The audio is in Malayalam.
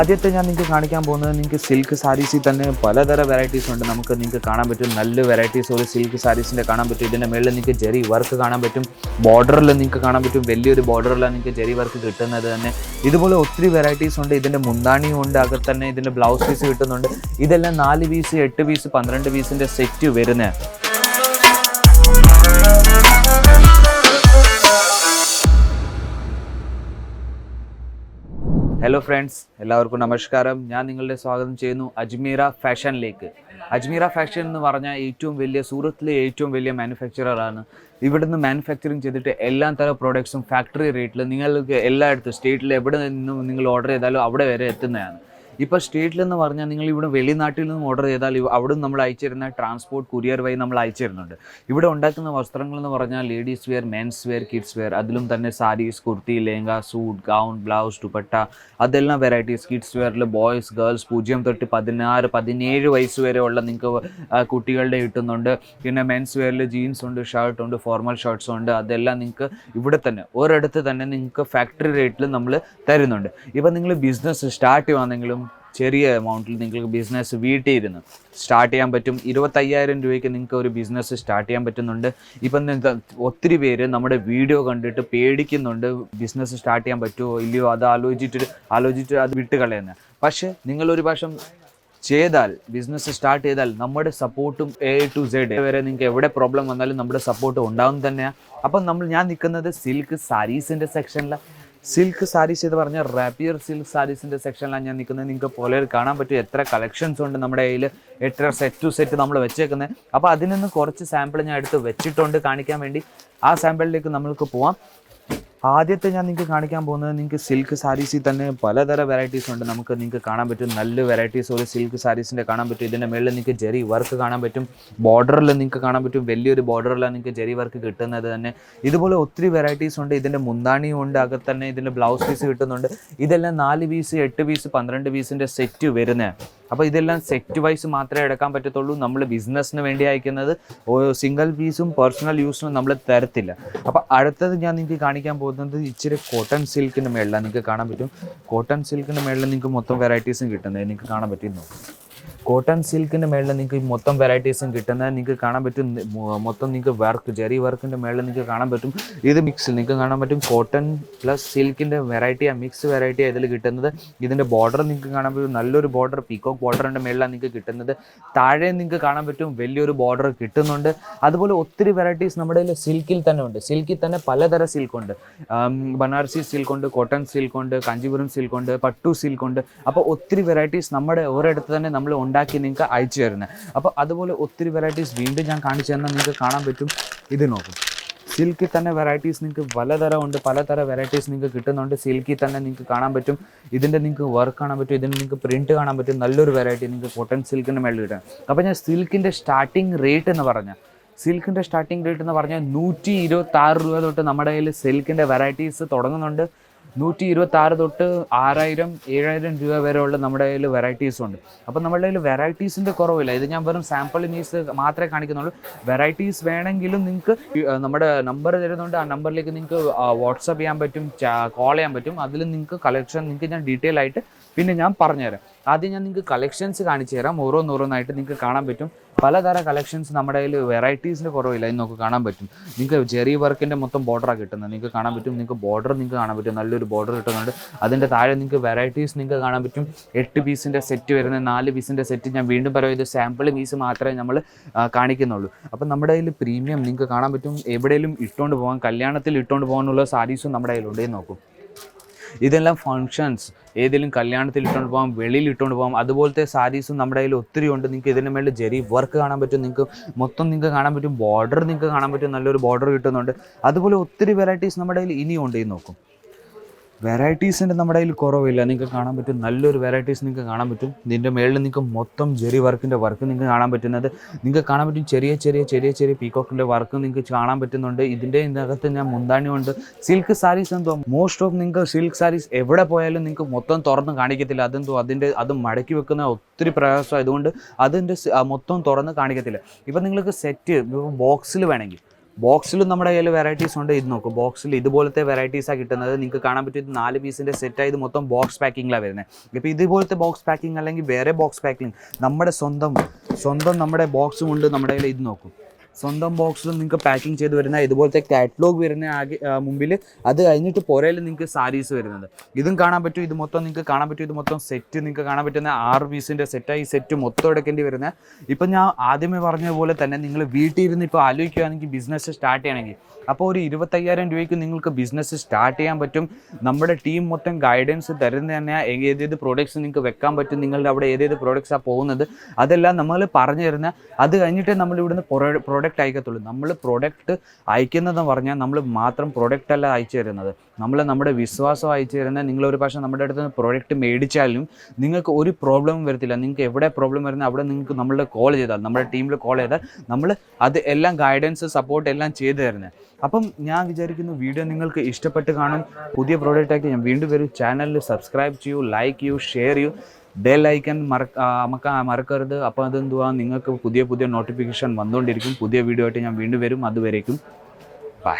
ആദ്യത്തെ ഞാൻ നിങ്ങൾക്ക് കാണിക്കാൻ പോകുന്നത് നിങ്ങൾക്ക് സിൽക്ക് സാരീസിൽ തന്നെ പലതരം വെറൈറ്റീസ് ഉണ്ട്. നമുക്ക് നിങ്ങൾക്ക് കാണാൻ പറ്റും. നല്ല വെറൈറ്റീസ് ഒരു സിൽക്ക് സാരീസിന്റെ കാണാൻ പറ്റും. ഇതിന്റെ മേളിൽ നിങ്ങൾക്ക് ജെറി വർക്ക് കാണാൻ പറ്റും. ബോർഡറിൽ നിങ്ങൾക്ക് കാണാൻ പറ്റും. വലിയൊരു ബോർഡറിലാണ് നിങ്ങൾക്ക് ജെറി വർക്ക് കിട്ടുന്നത് തന്നെ. ഇതുപോലെ ഒത്തിരി വെറൈറ്റീസ് ഉണ്ട്. ഇതിന്റെ മുന്താണിയും ഉണ്ട്. അകത്ത് തന്നെ ഇതിന്റെ ബ്ലൗസ് പീസ് കിട്ടുന്നുണ്ട്. ഇതെല്ലാം നാല് പീസ് എട്ട് പീസ് പന്ത്രണ്ട് പീസിന്റെ സെറ്റ് വരുന്നത് ഹലോ ഫ്രണ്ട്സ് എല്ലാവർക്കും നമസ്കാരം. ഞാൻ നിങ്ങളുടെ സ്വാഗതം ചെയ്യുന്നു അജ്മീറ ഫാഷനിലേക്ക്. അജ്മീറ ഫാഷൻ എന്ന് പറഞ്ഞാൽ ഏറ്റവും വലിയ സൂറത്തിലെ ഏറ്റവും വലിയ മാനുഫാക്ചററാണ് ഇവിടുന്ന് മാനുഫാക്ചറിങ് ചെയ്തിട്ട് എല്ലാ തരം പ്രോഡക്ട്സും ഫാക്ടറി റേറ്റിൽ നിങ്ങൾക്ക് എല്ലായിടത്തും സ്റ്റേറ്റിൽ എവിടെ നിന്നും നിങ്ങൾ ഓർഡർ ചെയ്താലും അവിടെ വരെ എത്തുന്നതാണ്. ഇപ്പോൾ സ്റ്റേറ്റിൽ എന്ന് പറഞ്ഞാൽ നിങ്ങൾ ഇവിടെ വെളിനാട്ടിൽ നിന്ന് ഓർഡർ ചെയ്താൽ അവിടെ നമ്മൾ അയച്ചു തരുന്ന ട്രാൻസ്പോർട്ട് കുരിയർ വഴി നമ്മൾ അയച്ചു തരുന്നുണ്ട് ഇവിടെ ഉണ്ടാക്കുന്ന വസ്ത്രങ്ങൾ എന്ന് പറഞ്ഞാൽ ladies wear men's wear kids wear അതിലും തന്നെ saris kurti lehenga suit gown blouse dupatta അതെല്ലാം വെറൈറ്റീസ് കിഡ്സ് വെയറിൽ ബോയ്സ് ഗേൾസ് പൂജ്യം തൊട്ട് പതിനാറ് പതിനേഴ് വയസ്സ് വരെ ഉള്ള നിങ്ങൾക്ക് കുട്ടികളുടെ കിട്ടുന്നുണ്ട്. പിന്നെ മെൻസ് വെയറിൽ ജീൻസ് ഉണ്ട് ഷർട്ട് ഉണ്ട് ഫോർമൽ ഷർട്ട്സ് ഉണ്ട്. അതെല്ലാം നിങ്ങൾക്ക് ഇവിടെ തന്നെ ഒരിടത്ത് തന്നെ നിങ്ങൾക്ക് ഫാക്ടറി റേറ്റിൽ നമ്മൾ തരുന്നുണ്ട്. ഇപ്പം നിങ്ങൾ ബിസിനസ് സ്റ്റാർട്ട് ചെയ്യുവാണെങ്കിലും ചെറിയ എമൗണ്ടിൽ നിങ്ങൾക്ക് ബിസിനസ് വീട്ടിൽ ഇരുന്ന് സ്റ്റാർട്ട് ചെയ്യാൻ പറ്റും. ഇരുപത്തയ്യായിരം രൂപയ്ക്ക് നിങ്ങൾക്ക് ഒരു ബിസിനസ് സ്റ്റാർട്ട് ചെയ്യാൻ പറ്റുന്നുണ്ട്. ഇപ്പം ഒത്തിരി പേര് നമ്മുടെ വീഡിയോ കണ്ടിട്ട് പേടിക്കുന്നുണ്ട് ബിസിനസ് സ്റ്റാർട്ട് ചെയ്യാൻ പറ്റുമോ ഇല്ലയോ അത് ആലോചിച്ചിട്ട് ആലോചിച്ചിട്ട് അത് വിട്ട് കളയുന്നത് പക്ഷേ നിങ്ങളൊരു പ്രാവശ്യം ചെയ്താൽ ബിസിനസ് സ്റ്റാർട്ട് ചെയ്താൽ നമ്മുടെ സപ്പോർട്ടും എ ടു സെഡ് വരെ നിങ്ങൾക്ക് എവിടെ പ്രോബ്ലം വന്നാലും നമ്മുടെ സപ്പോർട്ട് ഉണ്ടാവും തന്നെയാണ് അപ്പം നമ്മൾ ഞാൻ നിൽക്കുന്നത് സിൽക്ക് സാരീസിന്റെ സെക്ഷനിലാണ് സിൽക്ക് സാരീസ് എന്ന് പറഞ്ഞ റാപ്പിയർ സിൽക്ക് സാരീസിന്റെ സെക്ഷനിലാണ് ഞാൻ നിൽക്കുന്നത്. നിങ്ങൾക്ക് പോലെ കാണാൻ പറ്റും എത്ര കളക്ഷൻസ് ഉണ്ട് നമ്മുടെ കയ്യിൽ എത്ര സെറ്റ് ടു സെറ്റ് നമ്മൾ വെച്ചേക്കുന്നത് അപ്പോൾ അതിൽ നിന്ന് കുറച്ച് സാമ്പിൾ ഞാൻ എടുത്ത് വെച്ചിട്ടുണ്ട് കാണിക്കാൻ വേണ്ടി. ആ സാമ്പിളിലേക്ക് നമ്മൾക്ക് പോവാം. ആദ്യത്തെ ഞാൻ നിങ്ങൾക്ക് കാണിക്കാൻ പോകുന്നത് നിങ്ങൾക്ക് സിൽക്ക് സാരീസിൽ തന്നെ പലതരം വെറൈറ്റീസ് ഉണ്ട്. നമുക്ക് നിങ്ങൾക്ക് കാണാൻ പറ്റും. നല്ല വെറൈറ്റീസ് ഒരു സിൽക്ക് സാരീസിന്റെ കാണാൻ പറ്റും. ഇതിന്റെ മേളിൽ നിങ്ങൾക്ക് ജെറി വർക്ക് കാണാൻ പറ്റും. ബോർഡറിൽ നിങ്ങൾക്ക് കാണാൻ പറ്റും. വലിയൊരു ബോർഡറിലാണ് നിങ്ങൾക്ക് ജെറി വർക്ക് കിട്ടുന്നത് തന്നെ. ഇതുപോലെ ഒത്തിരി വെറൈറ്റീസ് ഉണ്ട്. ഇതിന്റെ മുന്താണിയും ഉണ്ട്. അകത്ത് തന്നെ ഇതിന്റെ ബ്ലൗസ് പീസ് കിട്ടുന്നുണ്ട്. ഇതെല്ലാം നാല് പീസ് എട്ട് പീസ് പന്ത്രണ്ട് പീസിന്റെ സെറ്റ് വരുന്നത് അപ്പോൾ ഇതെല്ലാം സെറ്റ് വൈസ് മാത്രമേ എടുക്കാൻ പറ്റത്തുള്ളൂ. നമ്മൾ ബിസിനസ്സിന് വേണ്ടി അയക്കുന്നത്. സിംഗിൾ പീസും പേഴ്സണൽ യൂസിനും നമ്മൾ തരത്തില്ല. അപ്പോൾ അടുത്തത് ഞാൻ നിങ്ങൾക്ക് കാണിക്കാൻ പോകുന്നത് ഇച്ചിരി കോട്ടൺ സിൽക്കിന്റെ മേളിലാണ് നിങ്ങൾക്ക് കാണാൻ പറ്റും. കോട്ടൺ സിൽക്കിന്റെ മേളിൽ നിങ്ങൾക്ക് മൊത്തം വെറൈറ്റീസും കിട്ടുന്നത്. നിങ്ങൾക്ക് കാണാൻ പറ്റുന്നു കോട്ടൺ സിൽക്കിന്റെ മേളിൽ നിങ്ങൾക്ക് മൊത്തം വെറൈറ്റീസും കിട്ടുന്നത് നിങ്ങൾക്ക് കാണാൻ പറ്റും. മൊത്തം നിങ്ങൾക്ക് വർക്ക് ജെറി വർക്കിന്റെ മേളിൽ നിങ്ങൾക്ക് കാണാൻ പറ്റും. ഇത് മിക്സ് നിങ്ങൾക്ക് കാണാൻ പറ്റും കോട്ടൺ പ്ലസ് സിൽക്കിന്റെ വെറൈറ്റിയാണ് മിക്സ് വെറൈറ്റിയാണ് ഇതിൽ കിട്ടുന്നത്. ഇതിന്റെ ബോർഡർ നിങ്ങൾക്ക് കാണാൻ പറ്റും. നല്ലൊരു ബോർഡർ പീക്കോക്ക് ബോർഡറിന്റെ മേളിലാണ് നിങ്ങൾക്ക് കിട്ടുന്നത്. താഴെ നിങ്ങൾക്ക് കാണാൻ പറ്റും വലിയൊരു ബോർഡർ കിട്ടുന്നുണ്ട്. അതുപോലെ ഒത്തിരി വെറൈറ്റീസ് നമ്മുടെ കയ്യിൽ സിൽക്കിൽ തന്നെ ഉണ്ട്. സിൽക്കിൽ തന്നെ പലതരം സിൽക്കുണ്ട് ബനാറസി സിൽക്കുണ്ട് കോട്ടൺ സിൽക്കുണ്ട് കാഞ്ചീപുരം സിൽക്കുണ്ട് പട്ടു സിൽക്കുണ്ട് അപ്പോൾ ഒത്തിരി വെറൈറ്റീസ് നമ്മുടെ ഒരിടത്ത് തന്നെ നമ്മൾ ഉണ്ടാക്കി നിങ്ങൾക്ക് അയച്ചു തരുന്നത് അപ്പോൾ അതുപോലെ ഒത്തിരി വെറൈറ്റീസ് വീണ്ടും ഞാൻ കാണിച്ചു തന്നാൽ നിങ്ങൾക്ക് കാണാൻ പറ്റും. ഇത് നോക്കും. സിൽക്കിൽ തന്നെ വെറൈറ്റീസ് നിങ്ങൾക്ക് പലതരം ഉണ്ട് പലതരം വെറൈറ്റീസ് നിങ്ങൾക്ക് കിട്ടുന്നുണ്ട്. സിൽക്കിൽ തന്നെ നിങ്ങൾക്ക് കാണാൻ പറ്റും. ഇതിന്റെ നിങ്ങൾക്ക് വർക്ക് കാണാൻ പറ്റും ഇതിന് നിങ്ങൾക്ക് പ്രിന്റ് കാണാൻ പറ്റും. നല്ലൊരു വെറൈറ്റി നിങ്ങൾക്ക് കോട്ടൺ സിൽക്കിന്റെ മേളിൽ കിട്ടും അപ്പോൾ ഞാൻ സിൽക്കിന്റെ സ്റ്റാർട്ടിങ് റേറ്റ് എന്ന് പറഞ്ഞാൽ സിൽക്കിന്റെ സ്റ്റാർട്ടിംഗ് റേറ്റ് എന്ന് പറഞ്ഞാൽ നൂറ്റി ഇരുപത്തി ആറ് രൂപ തൊട്ട് നമ്മുടെ കയ്യിൽ സിൽക്കിന്റെ വെറൈറ്റീസ് തുടങ്ങുന്നുണ്ട്. നൂറ്റി ഇരുപത്തി ആറ് തൊട്ട് ആറായിരം ഏഴായിരം രൂപ വരെയുള്ള നമ്മുടെ കയ്യിൽ വെറൈറ്റീസ് ഉണ്ട്. അപ്പോൾ നമ്മുടെ കയ്യിൽ വെറൈറ്റീസിന്റെ കുറവില്ല. ഇത് ഞാൻ വെറും സാമ്പിൾ മീസ് മാത്രമേ കാണിക്കുന്നുള്ളൂ. വെറൈറ്റീസ് വേണമെങ്കിലും നിങ്ങൾക്ക് നമ്മുടെ നമ്പർ തരുന്നുണ്ട് ആ നമ്പറിലേക്ക് നിങ്ങൾക്ക് വാട്സപ്പ് ചെയ്യാൻ പറ്റും കോൾ ചെയ്യാൻ പറ്റും. അതിൽ നിങ്ങൾക്ക് കളക്ഷൻ നിങ്ങൾക്ക് ഞാൻ ഡീറ്റെയിൽ ആയിട്ട് പിന്നെ ഞാൻ പറഞ്ഞുതരാം. ആദ്യം ഞാൻ നിങ്ങൾക്ക് കളക്ഷൻസ് കാണിച്ചു തരാം. ഓരോന്നോരോന്നായിട്ട് നിങ്ങൾക്ക് കാണാൻ പറ്റും. പലതര കളക്ഷൻസ് നമ്മുടെ കയ്യിൽ വെറൈറ്റീസിന്റെ കുറവില്ല. എന്ന് നമുക്ക് കാണാൻ പറ്റും. നിങ്ങൾക്ക് ജെറി വർക്കിന്റെ മൊത്തം ബോർഡറാണ് കിട്ടുന്നത്. നിങ്ങൾക്ക് കാണാൻ പറ്റും. നിങ്ങൾക്ക് ബോർഡർ നിങ്ങൾക്ക് കാണാൻ പറ്റും. നല്ലൊരു ബോർഡർ കിട്ടുന്നുണ്ട്. അതിന്റെ താഴെ നിങ്ങൾക്ക് വെറൈറ്റീസ് നിങ്ങൾക്ക് കാണാൻ പറ്റും. എട്ട് പീസിന്റെ സെറ്റ് വരുന്ന നാല് പീസിന്റെ സെറ്റ് ഞാൻ വീണ്ടും പറയാം ഇത് സാമ്പിൾ പീസ് മാത്രമേ നമ്മൾ കാണിക്കുന്നുള്ളൂ. അപ്പം നമ്മുടെ കയ്യിൽ പ്രീമിയം നിങ്ങൾക്ക് കാണാൻ പറ്റും. എവിടെയെങ്കിലും ഇട്ടുകൊണ്ട് പോകാം. കല്യാണത്തിൽ ഇട്ടുകൊണ്ട് പോകാനുള്ള സാരീസും നമ്മുടെ കയ്യിലുണ്ടെന്ന് നോക്കും. ഇതെല്ലാം ഫങ്ഷൻസ് ഏതെങ്കിലും കല്യാണത്തിൽ ഇട്ടുകൊണ്ട് പോകാം വെളിയിൽ ഇട്ടുകൊണ്ട് പോകാം അതുപോലത്തെ സാരീസും നമ്മുടെ കയ്യിൽ ഒത്തിരി ഉണ്ട്. നിങ്ങൾക്ക് ഇതിന്റെ മേളിൽ ജെറി വർക്ക് കാണാൻ പറ്റും. നിങ്ങൾക്ക് മൊത്തം നിങ്ങൾക്ക് കാണാൻ പറ്റും. ബോർഡർ നിങ്ങൾക്ക് കാണാൻ പറ്റും. നല്ലൊരു ബോർഡർ കിട്ടുന്നുണ്ട്. അതുപോലെ ഒത്തിരി വെറൈറ്റീസ് നമ്മുടെ കയ്യിൽ ഇനിയും ഉണ്ട്. ഇത് നോക്കും. വെറൈറ്റീസിന്റെ നമ്മുടെ കയ്യിൽ കുറവില്ല. നിങ്ങൾക്ക് കാണാൻ പറ്റും നല്ലൊരു വെറൈറ്റീസ് നിങ്ങൾക്ക് കാണാൻ പറ്റും. ഇതിന്റെ മേളിൽ നിങ്ങൾക്ക് മൊത്തം ജെറി വർക്കിന്റെ വർക്ക് നിങ്ങൾക്ക് കാണാൻ പറ്റുന്നത്. നിങ്ങൾക്ക് കാണാൻ പറ്റും ചെറിയ ചെറിയ ചെറിയ ചെറിയ പീക്കോക്കിന്റെ വർക്ക് നിങ്ങൾക്ക് കാണാൻ പറ്റുന്നുണ്ട്. ഇതിന്റെ ഇതിനകത്ത് ഞാൻ മുന്താണി ഉണ്ട് സിൽക്ക് സാരീസ് എന്തോ മോസ്റ്റ് ഓഫ് നിങ്ങൾക്ക് സിൽക്ക് സാരീസ് എവിടെ പോയാലും നിങ്ങൾക്ക് മൊത്തം തുറന്ന് കാണിക്കത്തില്ല. അതെന്തോ അതിന്റെ അത് മടക്കി വെക്കുന്ന ഒത്തിരി പ്രയാസം ആയതുകൊണ്ട് അതിന്റെ മൊത്തം തുറന്ന് കാണിക്കത്തില്ല. ഇപ്പം നിങ്ങൾക്ക് സെറ്റ് ബോക്സിൽ വേണമെങ്കിൽ ബോക്സിലും നമ്മുടെ കയ്യിൽ വെറൈറ്റീസ് ഉണ്ട്. ഇത് നോക്കും ബോക്സിൽ ഇതുപോലത്തെ വെറൈറ്റീസാണ് കിട്ടുന്നത്. നിങ്ങൾക്ക് കാണാൻ പറ്റും ഇത് നാല് പീസിന്റെ സെറ്റായത് മൊത്തം ബോക്സ് പാക്കിങ്ങിലാണ് വരുന്നത് ഇപ്പോൾ ഇതുപോലത്തെ ബോക്സ് പാക്കിംഗ് അല്ലെങ്കിൽ വേറെ ബോക്സ് പാക്കിംഗ് നമ്മുടെ സ്വന്തം സ്വന്തം നമ്മുടെ ബോക്സും ഉണ്ട് നമ്മുടെ കയ്യിൽ. ഇത് നോക്കും. സ്വന്തം ബോക്സിൽ നിങ്ങൾക്ക് പാക്കിംഗ് ചെയ്ത് വരുന്ന ഇതുപോലത്തെ കാറ്റലോഗ് വരുന്ന ആകെ ആ, മുമ്പിൽ അത് കഴിഞ്ഞിട്ട് പുറയിൽ നിങ്ങൾക്ക് സാരീസ് വരുന്നത്. ഇതും കാണാൻ പറ്റും. ഇത് മൊത്തം നിങ്ങൾക്ക് കാണാൻ പറ്റും. ഇത് മൊത്തം സെറ്റ് നിങ്ങൾക്ക് കാണാൻ പറ്റുന്ന ആറ് പീസിന്റെ സെറ്റായി ഈ സെറ്റ് മൊത്തം എടുക്കേണ്ടി വരുന്ന. ഇപ്പം ഞാൻ ആദ്യമേ പറഞ്ഞ പോലെ തന്നെ നിങ്ങൾ വീട്ടിൽ ഇരുന്ന് ഇപ്പോൾ ആലോചിക്കുകയാണെങ്കിൽ ബിസിനസ് സ്റ്റാർട്ട് ചെയ്യണമെങ്കിൽ. അപ്പോൾ ഒരു ഇരുപത്തയ്യായിരം രൂപയ്ക്ക് നിങ്ങൾക്ക് ബിസിനസ് സ്റ്റാർട്ട് ചെയ്യാൻ പറ്റും. നമ്മുടെ ടീം മൊത്തം ഗൈഡൻസ് തരുന്ന തന്നെ ഏതേത് പ്രോഡക്ട്സ് നിങ്ങൾക്ക് വെക്കാൻ പറ്റും. നിങ്ങളുടെ അവിടെ ഏതേത് പ്രോഡക്ട്സാണ് പോകുന്നത്. അതെല്ലാം നമ്മൾ പറഞ്ഞു തരുന്ന. അത് കഴിഞ്ഞിട്ട് നമ്മൾ ഇവിടുന്ന് പ്രോഡക്റ്റ് അയക്കത്തുള്ളൂ. നമ്മൾ പ്രോഡക്റ്റ് അയക്കുന്നതെന്ന് പറഞ്ഞാൽ നമ്മൾ മാത്രം പ്രോഡക്റ്റ് അല്ല അയച്ചു തരുന്നത്. നമ്മൾ നമ്മുടെ വിശ്വാസം അയച്ചു തരുന്നത് നിങ്ങൾ ഒരു പക്ഷേ നമ്മുടെ അടുത്ത് നിന്ന് പ്രോഡക്റ്റ് മേടിച്ചാലും നിങ്ങൾക്ക് ഒരു പ്രോബ്ലം വരത്തില്ല. നിങ്ങൾക്ക് എവിടെ പ്രോബ്ലം വരുന്നത് അവിടെ നിങ്ങൾക്ക് നമ്മളുടെ കോൾ ചെയ്താൽ നമ്മുടെ ടീമിൽ കോൾ ചെയ്താൽ നമ്മൾ അത് എല്ലാം ഗൈഡൻസ് സപ്പോർട്ട് എല്ലാം ചെയ്തു തരുന്നത്. അപ്പം ഞാൻ വിചാരിക്കുന്നു വീഡിയോ നിങ്ങൾക്ക് ഇഷ്ടപ്പെട്ട് കാണും. പുതിയ പ്രോഡക്റ്റ് ആയിട്ട് ഞാൻ വീണ്ടും വരും. ചാനലിൽ സബ്സ്ക്രൈബ് ചെയ്യൂ ലൈക്ക് ചെയ്യൂ ഷെയർ ചെയ്യൂ. ബെൽ ഐക്കൺ മറക്ക നമുക്ക് മറക്കരുത്. അപ്പോൾ അതെന്തുവാ? നിങ്ങൾക്ക് പുതിയ പുതിയ നോട്ടിഫിക്കേഷൻ വന്നുകൊണ്ടിരിക്കും. പുതിയ വീഡിയോ ആയിട്ട് ഞാൻ വീണ്ടും വരും. അതുവരേക്കും. ബൈ